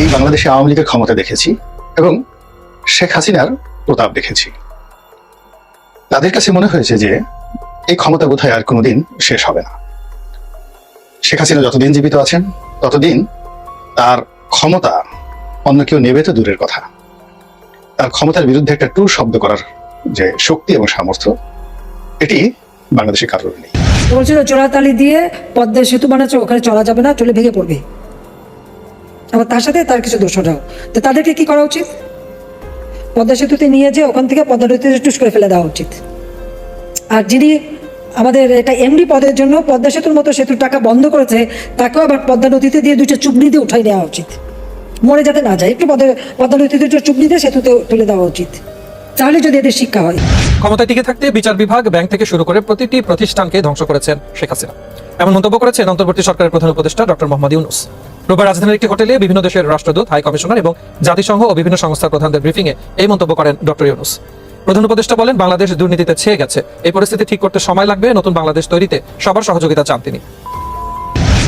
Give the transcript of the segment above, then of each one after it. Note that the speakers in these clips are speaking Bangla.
এই বাংলাদেশে আওয়ামী লীগের ক্ষমতা দেখেছি এবং শেখ হাসিনার প্রতাপ দেখেছি। তাদের কাছে মনে হয়েছে যে এই ক্ষমতা বোধহয় আর কোনোদিন শেষ হবে না। শেখ হাসিনা যতদিন জীবিত আছেন, ততদিন তার ক্ষমতা অন্য কেউ নেবে তো দূরের কথা। তার ক্ষমতার বিরুদ্ধে একটা টু শব্দ করার যে শক্তি এবং সামর্থ্য, এটি বাংলাদেশে কারোর নেই। বলছিল, চোরাতালি দিয়ে পদ্মা সেতু বানাচ্ছে, ওখানে চলা যাবে না, চলে ভেঙে পড়বে। আবার তার সাথে তার কিছু দোষ দোষরাও তো তাদেরকে কি করা উচিত? পদ্মা সেতুতে নিয়ে যে ওখান থেকে পদ্মা নদীতে টুস করে ফেলে দেওয়া উচিত। আর যিনি আমাদের এটা এমডি পদের জন্য পদ্মা সেতুর মতো সেতুর টাকা বন্ধ করেছে, তাকেও আবার পদ্মা নদীতে দিয়ে দুইটা চুবনি দিয়ে উঠাই নেওয়া উচিত। মরে যাতে না যায়, একটু পদে পদ্মা নদীতে দুটো চুবনি দিয়ে সেতুতে তুলে দেওয়া উচিত। তাহলে যদি এদের শিক্ষা হয়। ক্ষমতায় টিকে থাকতে বিচার বিভাগ ব্যাংক থেকে শুরু করে প্রতিটি প্রতিষ্ঠানকে ধ্বংস করেছেন শেখ হাসিনা। এমন মন্তব্য করেছেন অন্তর্বর্তী সরকারের প্রধান উপদেষ্টা ডক্টর মোহাম্মদ ইউনুস। রোববার রাজধানীর একটি হোটেলে বিভিন্ন দেশের রাষ্ট্রদূত, হাই কমিশনার এবং জাতিসংঘ ও বিভিন্ন সংস্থার প্রধানদের ব্রিফিংয়ে এই মন্তব্য করেন ডক্টর ইউনুস। প্রধান উপদেষ্টা বলেন, বাংলাদেশ দুর্নীতিতে ছেয়ে গেছে। এই পরিস্থিতি ঠিক করতে সময় লাগবে। নতুন বাংলাদেশ তৈরিতে সবার সহযোগিতা চান তিনি।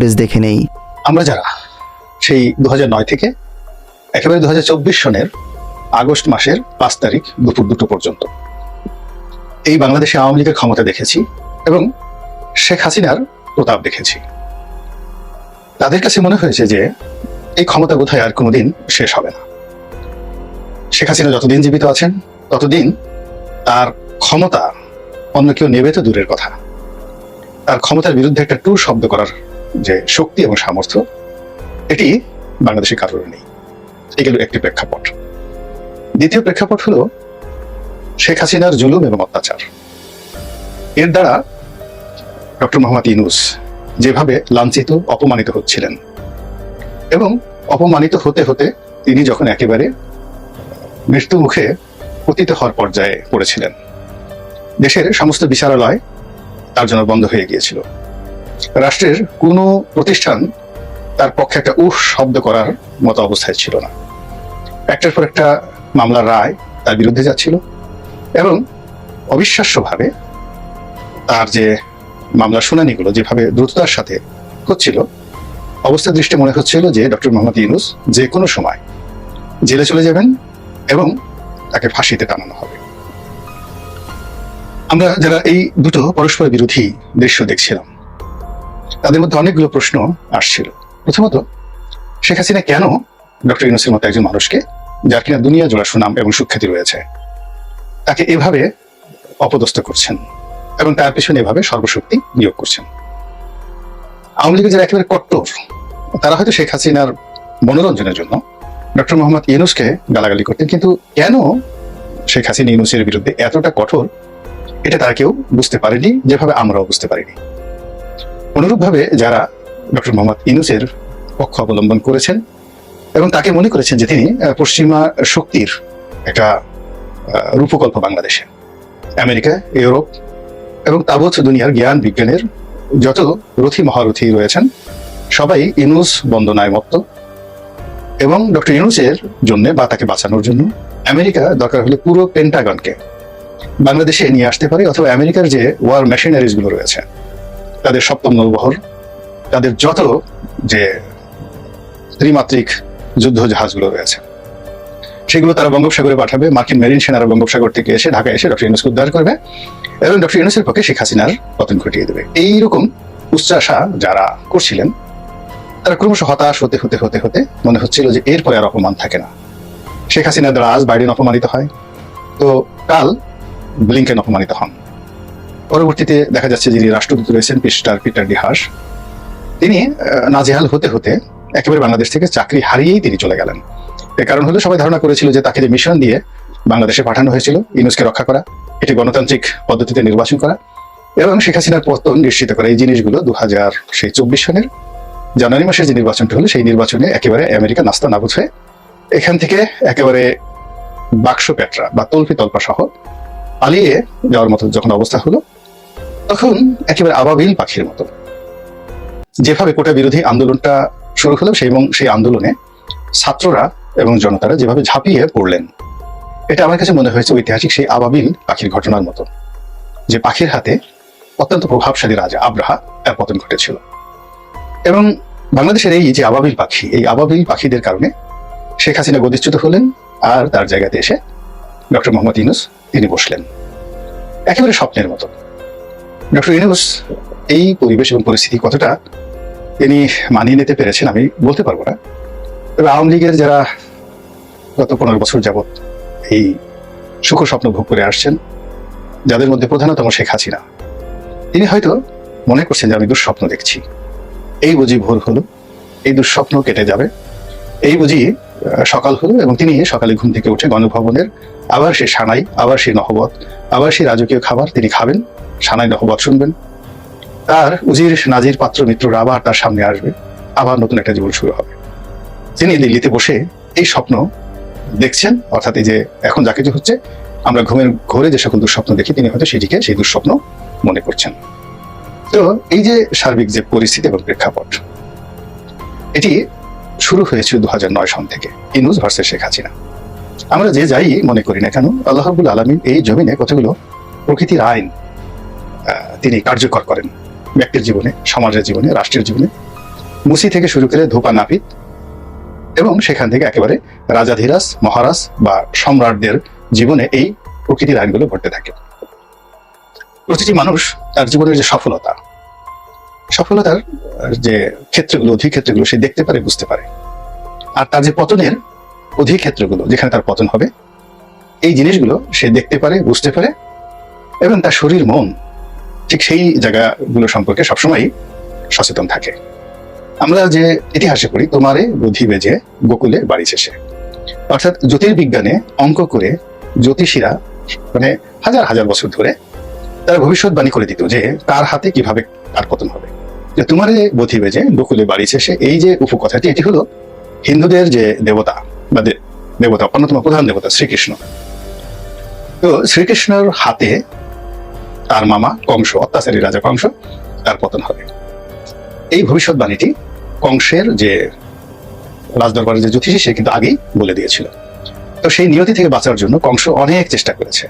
ফুটেজ দেখে নেই। আমরা যারা, সেই দু হাজার নয় থেকে একেবারে দু সনের আগস্ট মাসের পাঁচ তারিখ দুপুর দুটো পর্যন্ত। এই বাংলাদেশে আওয়ামী লীগের ক্ষমতা দেখেছি এবং শেখ হাসিনার প্রতাপ দেখেছি। তাদের কাছে মনে হয়েছে যে, এই ক্ষমতা বোধহয় আর কোনোদিন শেষ হবে না। শেখ হাসিনা যতদিন জীবিত আছেন, ততদিন তার ক্ষমতা অন্য কেউ নেবে তো দূরের কথা। তার ক্ষমতার বিরুদ্ধে একটা টু শব্দ করার যে শক্তি এবং সামর্থ্য, এটি বাংলাদেশে কারোর নেই। এগুলো একটি প্রেক্ষাপট। দ্বিতীয় প্রেক্ষাপট হলো শেখ হাসিনার জুলুম এবং অত্যাচার। এর দ্বারা ডক্টর মোহাম্মদ ইনুস যেভাবে লাঞ্ছিত, অপমানিত হচ্ছিলেন এবং অপমানিত হতে হতে তিনি যখন একেবারে মৃত্যু মুখে পতিত হওয়ার পর্যায়ে পড়েছিলেন, দেশের সমস্ত বিচারালয় তার জন্য বন্ধ হয়ে গিয়েছিল। রাষ্ট্রের কোনো প্রতিষ্ঠান তার পক্ষে একটা উহ শব্দ করার মতো অবস্থায় ছিল না। একটার পর একটা মামলার রায় তার বিরুদ্ধে যাচ্ছিল এবং অবিশ্বাস্যভাবে তার যে মামলার শুনানিগুলো যেভাবে দ্রুততার সাথে হচ্ছিল, অবস্থা দৃষ্টি মনে হচ্ছিল যে ডক্টর মোহাম্মদ ইউনুস যে কোনো সময় জেলে চলে যাবেন এবং তাকে ফাঁসিতে টানানো হবে। আমরা যারা এই দুটো পরস্পর বিরোধী দৃশ্য দেখছিলাম তাদের মধ্যে অনেকগুলো প্রশ্ন আসছিল। প্রথমত, শেখ হাসিনা কেন ডক্টর ইউনুসের মতো একজন মানুষকে, যার কিনা দুনিয়া জোড়া সুনাম এবং সুখ্যাতি রয়েছে, তাকে এভাবে অপদস্থ করছেন এবং তার পিছনে এভাবে সর্বশক্তি নিয়োগ করছেন? আওয়ামী লীগের যারা একেবারে কট্টর, তারা হয়তো শেখ হাসিনার মনোরঞ্জনের জন্য ডক্টর মোহাম্মদ ইউনুসকে গালাগালি করতেন, কিন্তু কেন শেখ হাসিনা ইউনুসের বিরুদ্ধে এতটা কঠোর, এটা তারা কেউ বুঝতে পারেনি, যেভাবে আমরাও বুঝতে পারিনি। অনুরূপভাবে যারা ডক্টর মোহাম্মদ ইনুসের পক্ষ অবলম্বন করেছেন এবং তাকে মনে করেছেন যে তিনি পশ্চিমা শক্তির একটা রূপকল্প বাংলাদেশে। আমেরিকা, ইউরোপ এবং তাবৎ দুনিয়ার জ্ঞান বিজ্ঞানের যত রথী মহারথী রয়েছেন, সবাই ইনুস বন্দনায় মত্ত এবং ডক্টর ইনুসের জন্য বা তাকে বাঁচানোর জন্য আমেরিকা দরকার হলে পুরো পেন্টাগনকে বাংলাদেশে নিয়ে আসতে পারে অথবা আমেরিকার যে ওয়ার মেশিনারিজগুলো রয়েছে তাদের সপ্তম নৌবহর, তাদের যত যে ত্রিমাত্রিক যুদ্ধ জাহাজগুলো রয়েছে, সেগুলো তারা বঙ্গোপসাগরে পাঠাবে। মার্কিন মেরিন সেনারা বঙ্গোপসাগর থেকে এসে ঢাকায় এসে ডক্টর ইউনুসকে উদ্ধার করবে এবং ডক্টর ইউনুসের পক্ষে শেখ হাসিনার পতন ঘটিয়ে দেবে। এইরকম উচ্চাশা যারা করছিলেন, তারা ক্রমশ হতাশ হতে হতে হতে হতে মনে হচ্ছিল যে এরপরে আর অপমান থাকে না। শেখ হাসিনার দ্বারা আজ বাইডেন অপমানিত হয়। তো কাল ব্লিংকেন অপমানিত হন। পরবর্তীতে দেখা যাচ্ছে যিনি রাষ্ট্রদূত রয়েছেন পিস্টার পিটার ডিহাস তিনি নাজেহাল হতে হতে একেবারে বাংলাদেশ থেকে চাকরি হারিয়েই তিনি চলে গেলেন। এর কারণ হলো সবাই ধারণা করেছিল যে তাকে যে মিশন দিয়ে বাংলাদেশে পাঠানো হয়েছিল, ইউনুসকে রক্ষা করা, এটি গণতান্ত্রিক পদ্ধতিতে নির্বাচন করা এবং শেখ হাসিনার পতন নিশ্চিত করা এই জিনিসগুলো দু হাজার সেই চব্বিশ সনের জানুয়ারি মাসের যে নির্বাচনটি হলো, সেই নির্বাচনে একেবারে আমেরিকা নাস্তা নাবুদ হয়ে এখান থেকে একেবারে বাক্স পেটরা বা তল্পি তল্পা সহ পালিয়ে যাওয়ার মতো যখন অবস্থা হলো তখন একেবারে আবাবিল পাখির মতো। যেভাবে কোটা বিরোধী আন্দোলনটা শুরু হলো সেই এবং সেই আন্দোলনে ছাত্ররা এবং জনতারা যেভাবে ঝাঁপিয়ে পড়লেন, এটা আমার কাছে মনে হয়েছে ঐতিহাসিক সেই আবাবিল পাখির ঘটনার মতো, যে পাখির হাতে অত্যন্ত প্রভাবশালী রাজা আব্রাহা এর পতন ঘটেছিল। এবং বাংলাদেশের এই যে আবাবিল পাখি, এই আবাবিল পাখিদের কারণে শেখ হাসিনা গদিচ্যুত হলেন আর তার জায়গাতে এসে ডক্টর মোহাম্মদ ইউনুস তিনি বসলেন। একেবারে স্বপ্নের মতো। ডক্টর ইউনুস এই পরিবেশ এবং পরিস্থিতি কতটা তিনি মানিয়ে নিতে পেরেছেন আমি বলতে পারব না। তবে আওয়ামী লীগের যারা গত পনেরো বছর যাবৎ এই সুখ স্বপ্ন ভোগ করে আসছেন, যাদের মধ্যে প্রধানতম শেখ হাসিনা, তিনি হয়তো মনে করছেন যে আমি দুঃস্বপ্ন দেখছি। এই বুঝি ভোর হলো, এই দুঃস্বপ্ন কেটে যাবে। এই বুঝি সকাল হলো এবং তিনি সকালে ঘুম থেকে উঠে গণভবনের আবার সে সানাই, আবার সে নহবত, আবার সেই রাজকীয় খাবার তিনি খাবেন। সানাই নহবত শুনবেন। তার উজির নাজির পাত্র মিত্ররা আবার তার সামনে আসবে। আবার নতুন একটা জীবন শুরু হবে। তিনি দিল্লিতে বসে এই স্বপ্ন দেখছেন। অর্থাৎ এই যে এখন যা কিছু হচ্ছে, আমরা ঘুমের ঘরে যে সকল দুঃস্বপ্ন দেখি, তিনি হয়তো সেটিকে সেই দুঃস্বপ্ন মনে করছেন। তো এই যে সার্বিক যে পরিস্থিতি এবং প্রেক্ষাপট, এটি শুরু হয়েছিল দু সন থেকে ইনুজ ভার্সেস শেখ হাসিনা। আমরা যে যাই মনে করি না কেন, আল্লাহ রাব্বুল আলমিন এই জমিনে কতগুলো প্রকৃতির আইন তিনি কার্যকর করেন। ব্যক্তির জীবনে, সমাজের জীবনে, রাষ্ট্রের জীবনে। মুসি থেকে শুরু করে ধোপা নাপিত এবং সেখান থেকে একেবারে রাজাধীরাজ, মহারাজ বা সম্রাটদের জীবনে এই প্রকৃতির আইনগুলো ঘটতে থাকে। প্রতিটি মানুষ তার জীবনের যে সফলতা, সফলতার যে ক্ষেত্রগুলো অধিক ক্ষেত্রগুলো সে দেখতে পারে, বুঝতে পারে। আর তার যে পতনের অধিক ক্ষেত্রগুলো যেখানে তার পতন হবে, এই জিনিসগুলো সে দেখতে পারে, বুঝতে পারে এবং তার শরীর মন ঠিক সেই জায়গাগুলো সম্পর্কে সবসময় সচেতন থাকে। আমরা যে ইতিহাসে পড়ি, তোমারে বুদ্ধি বেজে গোকুলে বাড়ি শেষে। অর্থাৎ জ্যোতির্বিজ্ঞানে অঙ্ক করে জ্যোতিষীরা মানে হাজার হাজার বছর ধরে তারা ভবিষ্যৎবাণী করে দিত যে তার হাতে কীভাবে কার পতন হবে। যে তোমারে বুদ্ধি বেজে গোকুলে বাড়ি শেষে এই যে উপকথাটি, এটি হলো হিন্দুদের যে দেবতা বা দেবতা, অন্যতম প্রধান দেবতা শ্রীকৃষ্ণ। তো শ্রীকৃষ্ণর হাতে তার মামা কংস, অত্যাচারী রাজা কংস, তার পতন হবে। এই ভবিষ্যৎবাণীটি কংসের যে রাজদরবারের যে জ্যোতিষী, সে কিন্তু আগেই বলে দিয়েছিল। তো সেই নিয়তি থেকে বাঁচার জন্য কংস অনেক চেষ্টা করেছে।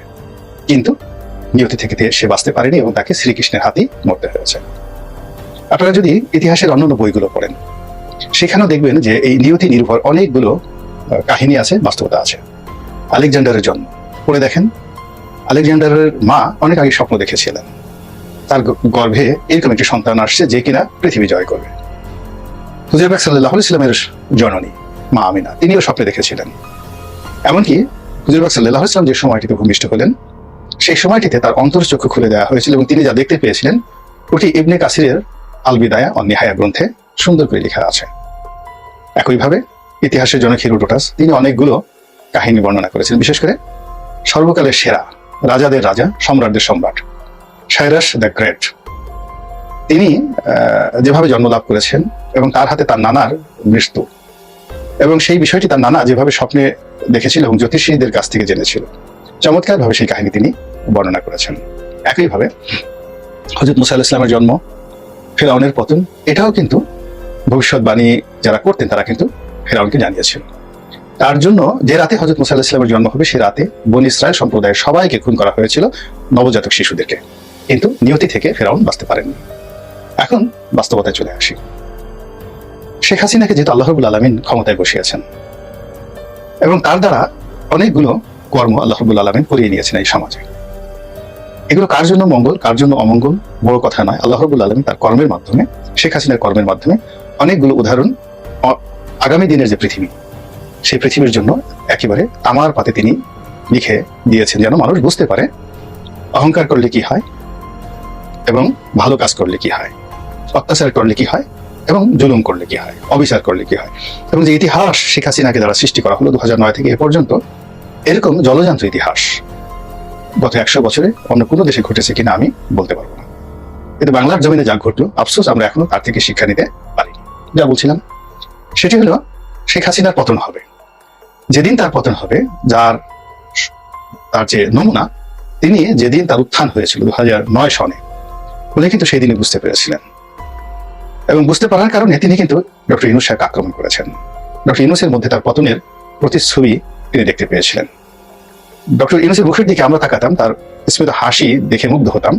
কিন্তু নিয়তি থেকে সে বাঁচতে পারেনি এবং তাকে শ্রীকৃষ্ণের হাতেই মরতে হয়েছে। আপনারা যদি ইতিহাসের অন্যান্য বইগুলো পড়েন, সেখানেও দেখবেন যে এই নিয়তি নির্ভর অনেকগুলো কাহিনী আছে, বাস্তবতা আছে। আলেকজান্ডারের জন্ম। পড়ে দেখেন আলেকজান্ডারের মা অনেক আগে স্বপ্ন দেখেছিলেন। তার গর্ভে এরকম একটি সন্তান আসছে যে কিনা পৃথিবী জয় করবে। হুজুরবাগ সাল্লাহ ইসলামের জননী, মা আমিনা, তিনিও স্বপ্নে দেখেছিলেন। এমনকি হুজুরবাগ সাল্লাহ ইসলাম যে সময়টিতে ভূমিষ্ঠ হলেন, সেই সময়টিতে তার অন্তর্চক্ষু খুলে দেওয়া হয়েছিল এবং তিনি যা দেখতে পেয়েছিলেন, ওটি ইবনে কাসিরের আলবিদায়া অন্যাহায়া গ্রন্থে সুন্দর করে লেখা আছে। একইভাবে ইতিহাসের জনক হিরোডোটাস, তিনি অনেকগুলো কাহিনী বর্ণনা করেছেন, বিশেষ করে সর্বকালের সেরা রাজাদের রাজা, সম্রাটদের সম্রাট। Cyrus the Great. তিনি যেভাবে জন্মলাভ করেছেন এবং তার হাতে তার নানার মৃত্যু। এবং সেই বিষয়টি তার নানা যেভাবে স্বপ্নে দেখেছিল এবং জ্যোতিষীদের কাছ থেকে জেনেছিল। চমৎকারভাবে সেই কাহিনী তিনি বর্ণনা করেছেন। একইভাবে হজরত মুসা ইসলামের জন্ম, ফেরাউনের পতন, এটাও কিন্তু ভবিষ্যৎবাণী যারা করতেন তারা কিন্তু ফেরাউনকে জানিয়েছিল। তার জন্য যে রাতে হজরত মুসা আলাহ ইসলামের জন্ম হবে, সে রাতে বন ইসরায়েল সম্প্রদায়ের সবাইকে খুন করা হয়েছিল নবজাতক শিশুদেরকে। কিন্তু নিয়তি থেকে ফেরাউন বাঁচতে পারেননি। এখন বাস্তবতায় চলে আসি। শেখ হাসিনাকে যেহেতু আল্লাহ রবুল আলমিন ক্ষমতায় বসিয়েছেন এবং তার দ্বারা অনেকগুলো কর্ম আল্লাহ রবুল আলমিন করিয়ে নিয়েছেন এই সমাজে। এগুলো কার জন্য মঙ্গল, কার জন্য অমঙ্গল বড় কথা নয়। আল্লাহ রবুল আলমিন তার কর্মের মাধ্যমে, শেখ হাসিনার কর্মের মাধ্যমে অনেকগুলো উদাহরণ আগামী দিনের যে পৃথিবী সেই পৃথিবীর জন্য একেবারে তামার পাতে তিনি লিখে দিয়েছেন, যেন মানুষ বুঝতে পারে অহংকার করলে কি হয় এবং ভালো কাজ করলে কি হয়, অত্যাচার করলে কি হয় এবং জুলুম করলে কি হয়, অবিচার করলে কি হয়। এবং যে ইতিহাস শেখ হাসিনাকে দ্বারা সৃষ্টি করা হলো দু নয় থেকে এ পর্যন্ত, এরকম জলযান্ত্র ইতিহাস গত একশো বছরে অন্য কোনো দেশে ঘটেছে কিনা আমি বলতে পারব না। কিন্তু বাংলার জমিনে যা ঘটলো, আফসোস আমরা এখনও তার থেকে শিক্ষা নিতে পারিনি। যা বলছিলাম, সেটি হলো শেখ হাসিনার পতন হবে। যেদিন তার পতন হবে, যার তার যে নমুনা, তিনি যেদিন তার উত্থান হয়েছিল দু হাজার নয় সনে, উনি কিন্তু সেই দিনে বুঝতে পেরেছিলেন। এবং বুঝতে পারার কারণে তিনি কিন্তু ডক্টর ইনুস সাহেবকে আক্রমণ করেছেন। ডক্টর ইনুসের মধ্যে তার পতনের প্রতিচ্ছবি তিনি দেখতে পেয়েছিলেন। ডক্টর ইনুসের মুখের দিকে আমরা তাকাতাম, তার স্মিত হাসি দেখে মুগ্ধ হতাম,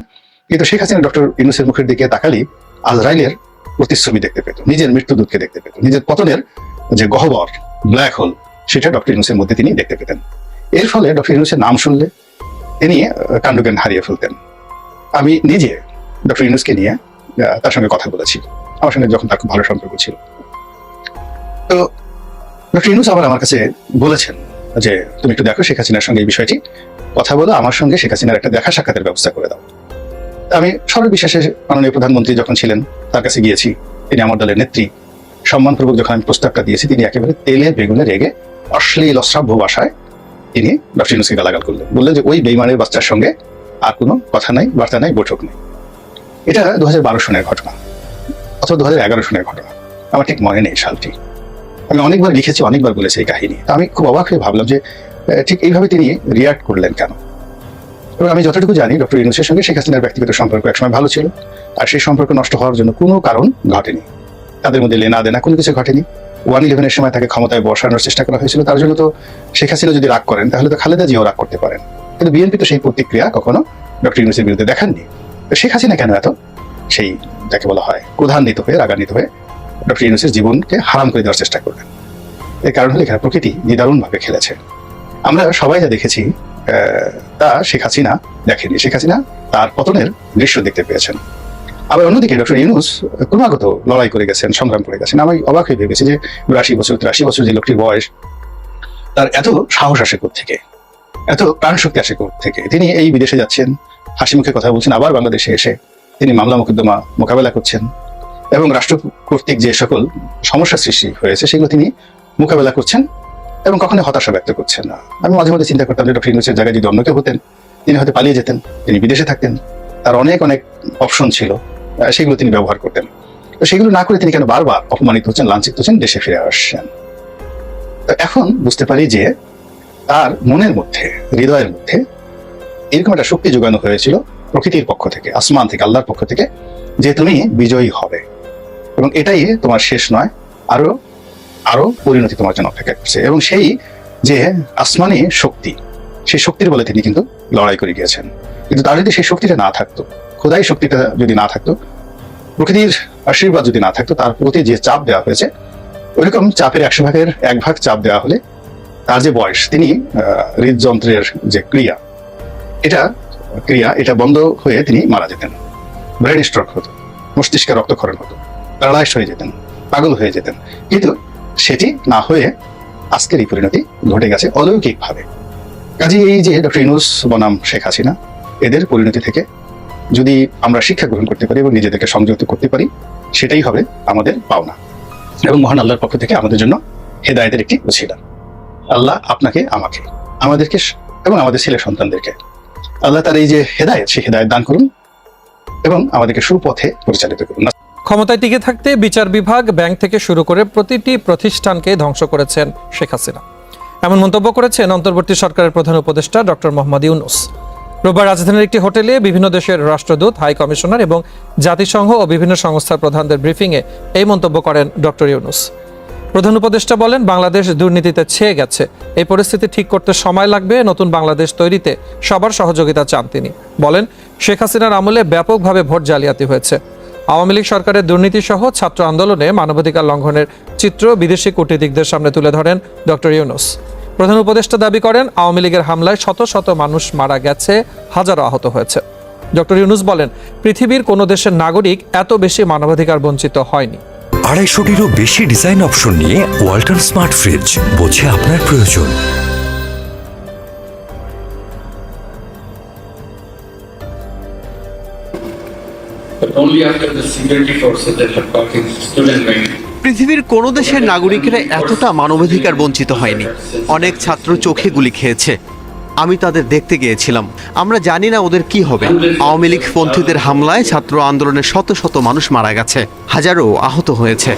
কিন্তু শেখ হাসিনা ডক্টর ইনুসের মুখের দিকে তাকালি আজরাইলের প্রতিচ্ছবি দেখতে পেত, নিজের মৃত্যুদূতকে দেখতে পেত, নিজের পতনের যে গহ্বর, ব্ল্যাক হোল সেটা ডক্টর ইনুসের মধ্যে তিনি দেখতে পেতেন। এর ফলে ডক্টর ইনুসের নাম শুনলে তিনি কাণ্ডজ্ঞান হারিয়ে ফেলতেন। আমি নিজে ডক্টর ইনুসকে নিয়ে তার সঙ্গে কথা বলেছি। আমার সঙ্গে যখন তার খুব ভালো সম্পর্ক ছিল। তো ডক্টর ইনুস আবার আমার কাছে বলেছেন যে, তুমি একটু দেখো শেখ হাসিনার সঙ্গে এই বিষয়টি। কথা বলো আমার সঙ্গে, শেখ হাসিনার একটা দেখা সাক্ষাতের ব্যবস্থা করে দাও। আমি সরল বিশ্বাসে মাননীয় প্রধানমন্ত্রী যখন ছিলেন, তার কাছে গিয়েছি। তিনি আমার দলের নেত্রী। সম্মানপূর্বক যখন আমি প্রস্তাবটা দিয়েছি, তিনি একেবারে তেলে, বেগুনে রেগে অশ্লীল অশ্রাব্য ভাষায় তিনি ডক্টর ইউনুসকে গালাগাল করলেন। বললেন যে, ওই বেইমানের বাচ্চার সঙ্গে আর কোনো কথা নাই, বার্তা নাই, বৈঠক নেই। এটা দু হাজার বারো সনের ঘটনা, অথবা দু হাজার এগারো সনের ঘটনা। আমার ঠিক মনে নেই সালটি। আমি অনেকবার লিখেছি, অনেকবার বলেছি এই কাহিনী। তা আমি খুব অবাক হয়ে ভাবলাম যে ঠিক এইভাবে তিনি রিয়াক্ট করলেন কেন? এবং আমি যতটুকু জানি, ডক্টর ইউনুসের সঙ্গে শেখ হাসিনার ব্যক্তিগত সম্পর্ক একসময় ভালো ছিল, আর সেই সম্পর্ক নষ্ট হওয়ার জন্য কোনো কারণ ঘটেনি। তাদের মধ্যে লেনা দেনা কোনো কিছু ঘটেনি। ওয়ান ইলেভেনের সময় তাকে ক্ষমতায় বসানোর চেষ্টা করা হয়েছিল। তার জন্য তো শেখ হাসিনা যদি রাগ করেন, তাহলে তো খালেদা জিয়াও রাগ করতে পারেন। কিন্তু বিএনপি তো সেই প্রতিক্রিয়া কখনো ডক্টর ইউনুসের বিরুদ্ধে দেখাননি। শেখ হাসিনা কেন এত? সেই যাকে বলা হয় ক্রোধান্বিত হয়ে, রাগান্বিত হয়ে ডক্টর ইউনুসের জীবনকে হারাম করে দেওয়ার চেষ্টা করলেন। এর কারণ হলো এখানে প্রকৃতি নিদারুণভাবে খেলেছে। আমরা সবাই যা দেখেছি তা শেখ হাসিনা দেখেনি শেখ হাসিনা তার পতনের দৃশ্য দেখতে পেয়েছেন। আবার অন্যদিকে ডক্টর ইউনুস ক্রমাগত লড়াই করে গেছেন, সংগ্রাম করে গেছেন। আমি অবাক হয়ে ভেবেছি যে বিরাশি বছর, তিরাশি বছর যে লোকটির বয়স, তার এত সাহস আসে থেকে এত প্রাণ শক্তি আসে থেকে তিনি এই বিদেশে যাচ্ছেন, হাসি মুখে কথা বলছেন, আবার বাংলাদেশে এসে তিনি মামলা মোকদ্দমা মোকাবেলা করছেন এবং রাষ্ট্র কর্তৃক যে সকল সমস্যা সৃষ্টি হয়েছে, সেগুলো তিনি মোকাবেলা করছেন এবং কখনো হতাশা ব্যক্ত করছেন না। আমি মাঝে মাঝে চিন্তা করতাম যে ডক্টর ইউনুসের জায়গায় যদি অন্য কেউ হতেন, তিনি হয়তো পালিয়ে যেতেন, তিনি বিদেশে থাকতেন। তার অনেক অনেক অপশন ছিল। সেগুলো তিনি ব্যবহার করতেন। তো সেগুলো না করে তিনি কেন বারবার অপমানিত হচ্ছেন, লাঞ্ছিত হচ্ছেন, দেশে ফিরে আসছেন? তো এখন বুঝতে পারি যে তার মনের মধ্যে, হৃদয়ের মধ্যে এরকম একটা শক্তি যোগানো হয়েছিল প্রকৃতির পক্ষ থেকে, আসমান থেকে, আল্লাহর পক্ষ থেকে, যে তুমি বিজয়ী হবে। এবং এটাই তোমার শেষ নয়, আরও আরও পরিণতি তোমার জন্য অপেক্ষা করছে। এবং সেই যে আসমানি শক্তি, সেই শক্তির বলে তিনি কিন্তু লড়াই করে গিয়েছেন। কিন্তু তার যদি সেই শক্তিটা না থাকতো খোদাই শক্তিটা যদি না থাকতো, প্রকৃতির আশীর্বাদ যদি না থাকতো, তার প্রতি যে চাপ দেওয়া হয়েছে, ওইরকম চাপের একশো ভাগের এক ভাগ চাপ দেওয়া হলে তার যে বয়স, তিনি হৃদযন্ত্রের যে ক্রিয়া, এটা ক্রিয়া, এটা বন্ধ হয়ে তিনি মারা যেতেন। ব্রেন স্ট্রোক হতো, মস্তিষ্কে রক্তক্ষরণ হতো প্যারালাইজ হয়ে যেতেন, পাগল হয়ে যেতেন। কিন্তু সেটি না হয়ে আজকের এই পরিণতি ঘটে গেছে অলৌকিকভাবে। কাজে এই যে ডক্টর ইনুস বনাম শেখ হাসিনা, এদের পরিণতি থেকে যদি আমরা শিক্ষা গ্রহণ করতে পারি এবং নিজেদেরকে সংযুক্ত করতে পারি, সেটাই হবে আমাদের পাওনা। এবং মহান আল্লাহর পক্ষ থেকে আমাদের জন্য হেদায়তের একটি উছিলা আল্লাহ আপনাকে, আমাকে, আমাদেরকে এবং আমাদের ছেলে সন্তানদেরকে আল্লাহ তার এই যে হেদায়েত, সেই হেদায়েত দান করুন এবং আমাদেরকে সুপথে পরিচালিত করুন। ক্ষমতায় টিকে থাকতে বিচার বিভাগ ব্যাংক থেকে শুরু করে প্রতিটি প্রতিষ্ঠানকে ধ্বংস করেছেন শেখ হাসিনা। এমন মন্তব্য করেছেন অন্তর্বর্তী সরকারের প্রধান উপদেষ্টা ডক্টর মোহাম্মদ ইউনুস। রোববার রাজধানীর একটি হোটেলে বিভিন্ন দেশের রাষ্ট্রদূত, হাই কমিশনার এবং জাতিসংঘ ও বিভিন্ন সংস্থার প্রধানদের ব্রিফিংয়ে এই মন্তব্য করেন ডক্টর ইউনুস। প্রধান উপদেষ্টা বলেন, বাংলাদেশ দুর্নীতিতে ছেয়ে গেছে। এই পরিস্থিতি ঠিক করতে সময় লাগবে, নতুন বাংলাদেশ তৈরিতে সবার সহযোগিতা চান তিনি। বলেন, শেখ হাসিনার আমলে ব্যাপকভাবে ভোট জালিয়াতি হয়েছে। আওয়ামী লীগ সরকারের দুর্নীতি সহ ছাত্র আন্দোলনে মানবাধিকার লঙ্ঘনের চিত্র বিদেশি কূটনীতিকদের সামনে তুলে ধরেন ডক্টর ইউনুস। প্রধান উপদেষ্টা দাবি করেন আওয়ামী লীগের হামলায় শত শত মানুষ মারা গেছে হাজারো আহত হয়েছে ডক্টর ইউনুস বলেন পৃথিবীর কোনো দেশের নাগরিক এত বেশি মানবাধিকার বঞ্চিত হয়নি আড়াইশোটিরও বেশি ডিজাইন অপশন নিয়ে ওয়াল্টন স্মার্ট ফ্রিজ বোঝে আপনার প্রয়োজন but only after the security forces that have got in stood and. পৃথিবীর কোনো দেশের নাগরিকেরা এতটা মানবাধিকার বঞ্চিত হয়নি। অনেক ছাত্র চোখে গুলি খেয়েছে। আমি তাদের দেখতে গিয়েছিলাম। আমরা জানি না ওদের কি হবে। আওয়ামী লীগ পন্থীদের হামলায় ছাত্র আন্দোলনের শত শত মানুষ মারা গেছে। হাজারো আহত হয়েছে।